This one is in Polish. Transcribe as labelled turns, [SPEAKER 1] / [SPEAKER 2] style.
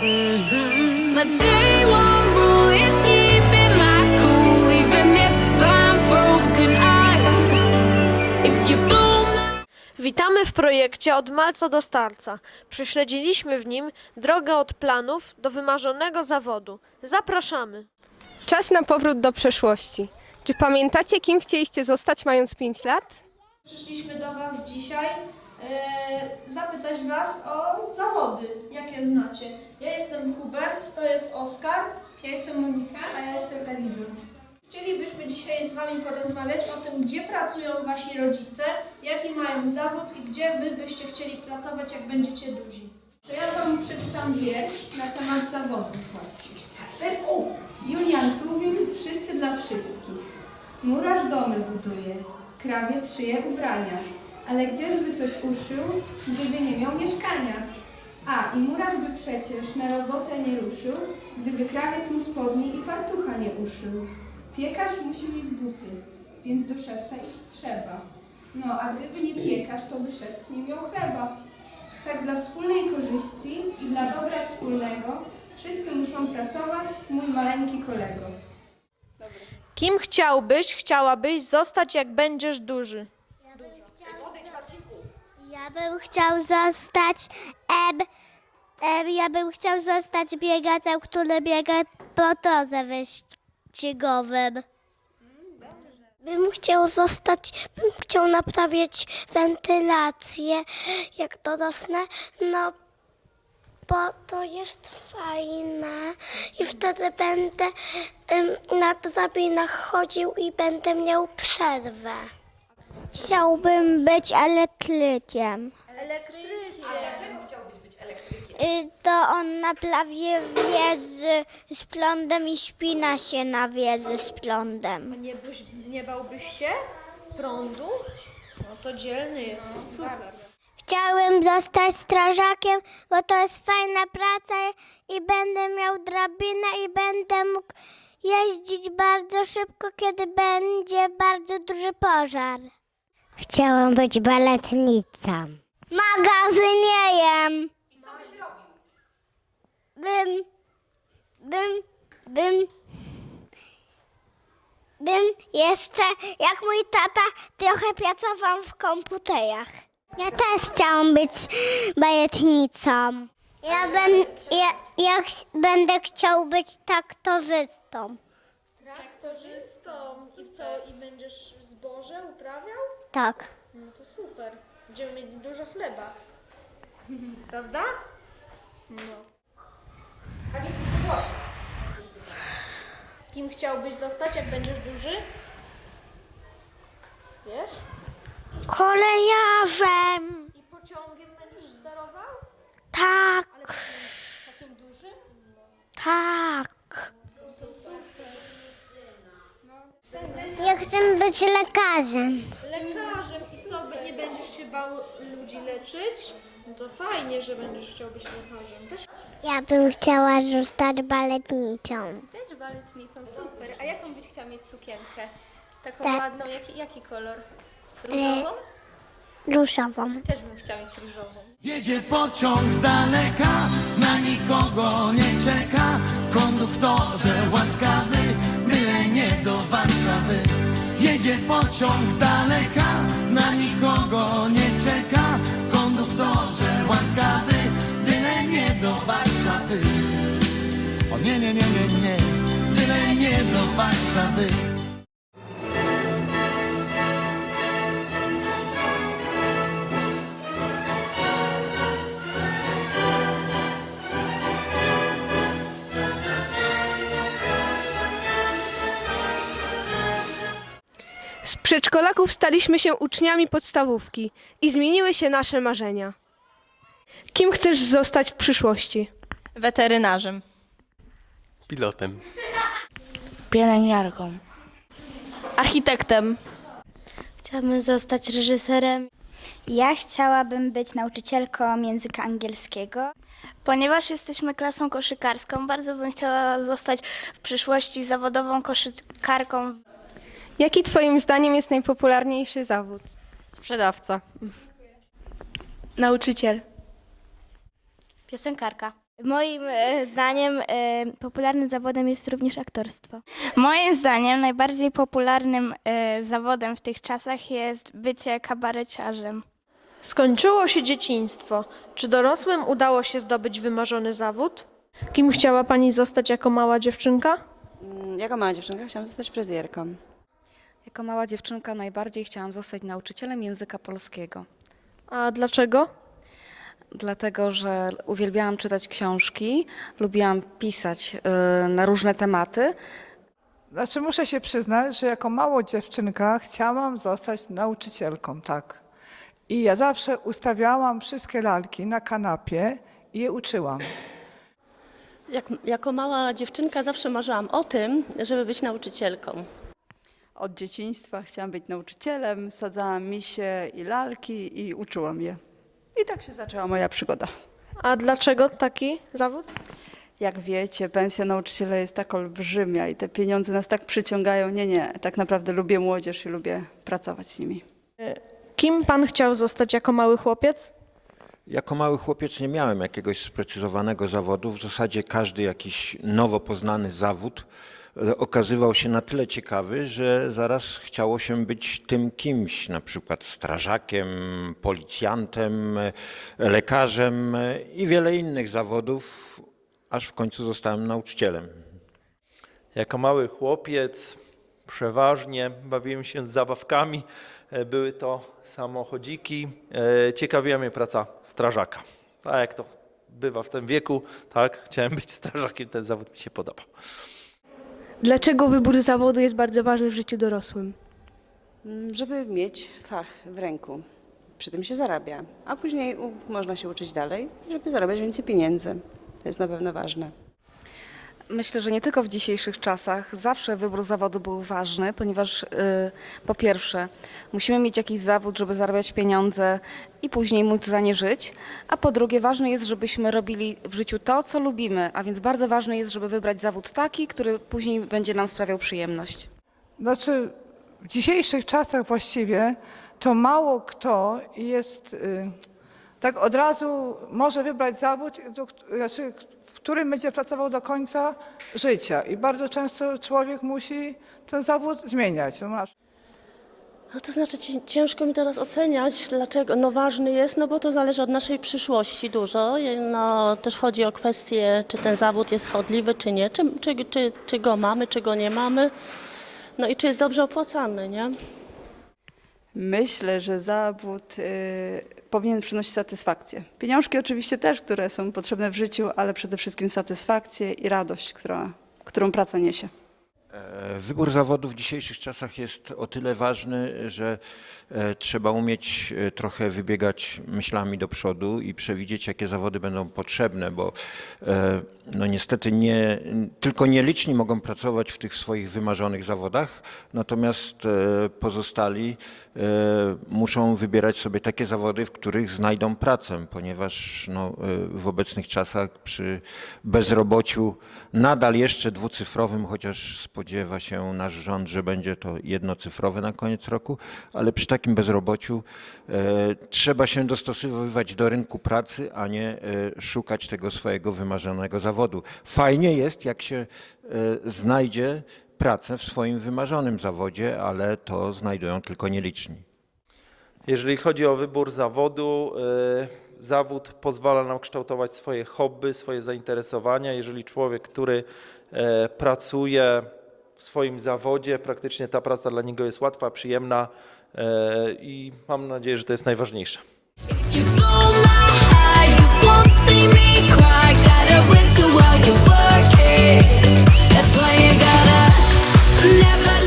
[SPEAKER 1] My day one rule is keeping my cool, even if I'm broken. I, if you blow my
[SPEAKER 2] Witamy w projekcie Od Malca do Starca. Prześledziliśmy w nim drogę od planów do wymarzonego zawodu. Zapraszamy!
[SPEAKER 3] Czas na powrót do przeszłości. Czy pamiętacie, kim chcieliście zostać mając 5 lat?
[SPEAKER 4] Przyszliśmy do Was dzisiaj zapytać Was o zawody, jakie znacie. Ja jestem Hubert, to jest Oskar. Ja jestem Monika, a ja jestem Eliza. Chcielibyśmy dzisiaj z Wami porozmawiać o tym, gdzie pracują Wasi rodzice, jaki mają zawód i gdzie Wy byście chcieli pracować, jak będziecie duzi.
[SPEAKER 5] To ja Wam przeczytam wiersz na temat zawodów właśnie. Julian Tuwim, wszyscy dla wszystkich. Murarz domy buduje, krawiec szyje ubrania. Ale gdzieżby coś uszył, gdyby nie miał mieszkania? A, i murarz by przecież na robotę nie ruszył, gdyby krawiec mu spodni i fartucha nie uszył. Piekarz musi mieć buty, więc do szewca iść trzeba. No, a gdyby nie piekarz, to by szewc nie miał chleba. Tak dla wspólnej korzyści i dla dobra wspólnego wszyscy muszą pracować, mój maleńki kolego.
[SPEAKER 2] Kim chciałbyś, chciałabyś zostać, jak będziesz duży?
[SPEAKER 6] Ja bym chciał zostać, em, em, ja bym chciał zostać biegaczem, który biega po torze wyścigowym. Bym chciał zostać, bym chciał naprawiać wentylację, jak dorosnę, no bo to jest fajne i wtedy będę em, na drabinach chodził i będę miał przerwę. Chciałbym być elektrykiem. Elektrykiem? A dlaczego chciałbyś być elektrykiem? To on naprawi wieży z prądem i śpina się na wieży z prądem.
[SPEAKER 2] Nie, byś, nie bałbyś się prądu? No to dzielny jesteś, super.
[SPEAKER 6] Chciałem zostać strażakiem, bo to jest fajna praca i będę miał drabinę i będę mógł jeździć bardzo szybko, kiedy będzie bardzo duży pożar. Chciałam być baletnicą. Magazyniejem. I co byś robił? Bym, bym, bym, bym jeszcze, jak mój tata, trochę pracował w komputerach. Ja też chciałam być baletnicą. Ja, ben, ja, ja będę chciał być taktorzystą.
[SPEAKER 2] Traktorzystą i co, i będziesz zboże uprawiał?
[SPEAKER 6] Tak.
[SPEAKER 2] No to super. Będziemy mieć dużo chleba. Prawda? No. Kim chciałbyś zostać, jak będziesz duży? Wiesz?
[SPEAKER 6] Kolejarzem.
[SPEAKER 2] I pociągiem będziesz sterował?
[SPEAKER 6] Tak,
[SPEAKER 2] Ale takim, takim dużym?
[SPEAKER 6] tak.
[SPEAKER 2] To super.
[SPEAKER 6] Ja chcę być lekarzem.
[SPEAKER 2] Lekarzem i co, by- nie będziesz się bał ludzi leczyć? No to fajnie, że będziesz chciał być lekarzem. Też
[SPEAKER 6] Ja bym chciała zostać baletnicą.
[SPEAKER 5] Też baletnicą, super. A jaką byś chciała mieć sukienkę? Taką
[SPEAKER 6] Tak.
[SPEAKER 5] ładną, jaki, jaki kolor? Różową?
[SPEAKER 6] Różową.
[SPEAKER 5] Też bym chciała mieć różową.
[SPEAKER 7] Jedzie pociąg z daleka, na nikogo nie czeka. Konduktorze łaskawy, pociąg z daleka, na nikogo nie czeka. Konduktorze łaskawy, byle nie do Warszawy. O nie, nie, nie, nie, nie,
[SPEAKER 3] Z przedszkolaków staliśmy się uczniami podstawówki i zmieniły się nasze marzenia. Kim chcesz zostać w przyszłości?
[SPEAKER 8] Weterynarzem.
[SPEAKER 9] Pilotem.
[SPEAKER 8] Pielęgniarką.
[SPEAKER 2] architektem.
[SPEAKER 6] Chciałabym zostać reżyserem. Ja chciałabym być nauczycielką języka angielskiego.
[SPEAKER 8] Ponieważ jesteśmy klasą koszykarską, bardzo bym chciała zostać w przyszłości zawodową koszykarką.
[SPEAKER 3] Jaki Twoim zdaniem jest najpopularniejszy zawód?
[SPEAKER 8] Sprzedawca.
[SPEAKER 2] Nauczyciel.
[SPEAKER 6] Piosenkarka. Moim e, zdaniem e, popularnym zawodem jest również aktorstwo.
[SPEAKER 8] Moim zdaniem najbardziej popularnym e, zawodem w tych czasach jest bycie kabareciarzem.
[SPEAKER 2] Skończyło się dzieciństwo. Czy dorosłym udało się zdobyć wymarzony zawód? Kim chciała pani zostać jako mała dziewczynka?
[SPEAKER 10] Mm, Jako mała dziewczynka chciałam zostać fryzjerką.
[SPEAKER 11] Jako mała dziewczynka najbardziej chciałam zostać nauczycielem języka polskiego,
[SPEAKER 2] A dlaczego?
[SPEAKER 11] dlatego że uwielbiałam czytać książki, lubiłam pisać y, na różne tematy.
[SPEAKER 12] Znaczy muszę się przyznać, że jako mała dziewczynka chciałam zostać nauczycielką, tak. I ja zawsze ustawiałam wszystkie lalki na kanapie i je uczyłam.
[SPEAKER 13] Jak, jako mała dziewczynka zawsze marzyłam o tym, żeby być nauczycielką.
[SPEAKER 10] Od dzieciństwa chciałam być nauczycielem, sadzałam misie i lalki i uczyłam je. I tak się zaczęła moja przygoda.
[SPEAKER 2] A dlaczego taki zawód?
[SPEAKER 10] Jak wiecie, pensja nauczyciela jest tak olbrzymia i te pieniądze nas tak przyciągają. Nie, nie, tak naprawdę lubię młodzież i lubię pracować z nimi.
[SPEAKER 2] Kim pan chciał zostać jako mały chłopiec?
[SPEAKER 14] Jako mały chłopiec nie miałem jakiegoś sprecyzowanego zawodu. W zasadzie każdy jakiś nowo poznany zawód e, okazywał się na tyle ciekawy, że zaraz chciało się być tym kimś, na przykład strażakiem, policjantem, lekarzem i wiele innych zawodów, aż w końcu zostałem nauczycielem.
[SPEAKER 15] Jako mały chłopiec przeważnie bawiłem się z zabawkami. E, Były to samochodziki. E, Ciekawiła mnie praca strażaka. Tak jak to bywa w tym wieku, tak, chciałem być strażakiem, ten zawód mi się podobał.
[SPEAKER 3] Dlaczego wybór zawodu jest bardzo ważny w życiu dorosłym?
[SPEAKER 10] Mm, Żeby mieć fach w ręku. Przy tym się zarabia, a później można się uczyć dalej, żeby zarabiać więcej pieniędzy. To jest na pewno ważne.
[SPEAKER 11] Myślę, że nie tylko w dzisiejszych czasach, zawsze wybór zawodu był ważny, ponieważ y, po pierwsze musimy mieć jakiś zawód, żeby zarabiać pieniądze i później móc za nie żyć, a po drugie ważne jest, żebyśmy robili w życiu to, co lubimy, a więc bardzo ważne jest, żeby wybrać zawód taki, który później będzie nam sprawiał przyjemność.
[SPEAKER 12] Znaczy w dzisiejszych czasach właściwie to mało kto jest y, tak od razu może wybrać zawód, do, znaczy, w którym będzie pracował do końca życia. I bardzo często człowiek musi ten zawód zmieniać. No,
[SPEAKER 13] to znaczy ci- ciężko mi teraz oceniać, dlaczego. No ważny jest, no bo to zależy od naszej przyszłości dużo. No też chodzi o kwestię, czy ten zawód jest chodliwy, czy nie, czy, czy, czy, czy go mamy, czy go nie mamy. No i czy jest dobrze opłacany, nie?
[SPEAKER 10] Myślę, że zawód y, powinien przynosić satysfakcję. Pieniążki oczywiście też, które są potrzebne w życiu, ale przede wszystkim satysfakcję i radość, która, którą praca niesie.
[SPEAKER 14] E, Wybór zawodu w dzisiejszych czasach jest o tyle ważny, że e, trzeba umieć e, trochę wybiegać myślami do przodu i przewidzieć, jakie zawody będą potrzebne, bo no niestety nie, tylko nieliczni mogą pracować w tych swoich wymarzonych zawodach, natomiast pozostali muszą wybierać sobie takie zawody, w których znajdą pracę, ponieważ no, e, w obecnych czasach przy bezrobociu nadal jeszcze dwucyfrowym, chociaż spodziewa się nasz rząd, że będzie to jednocyfrowe na koniec roku, ale przy takim bezrobociu e, trzeba się dostosowywać do rynku pracy, a nie e, szukać tego swojego wymarzonego zawodu. Fajnie jest, jak się e, znajdzie pracę w swoim wymarzonym zawodzie, ale to znajdują tylko nieliczni.
[SPEAKER 15] Jeżeli chodzi o wybór zawodu, y, zawód pozwala nam kształtować swoje hobby, swoje zainteresowania. Jeżeli człowiek, który e, pracuje w swoim zawodzie, praktycznie ta praca dla niego jest łatwa, przyjemna e, i mam nadzieję, że to jest najważniejsze.
[SPEAKER 1] That's why you gotta Never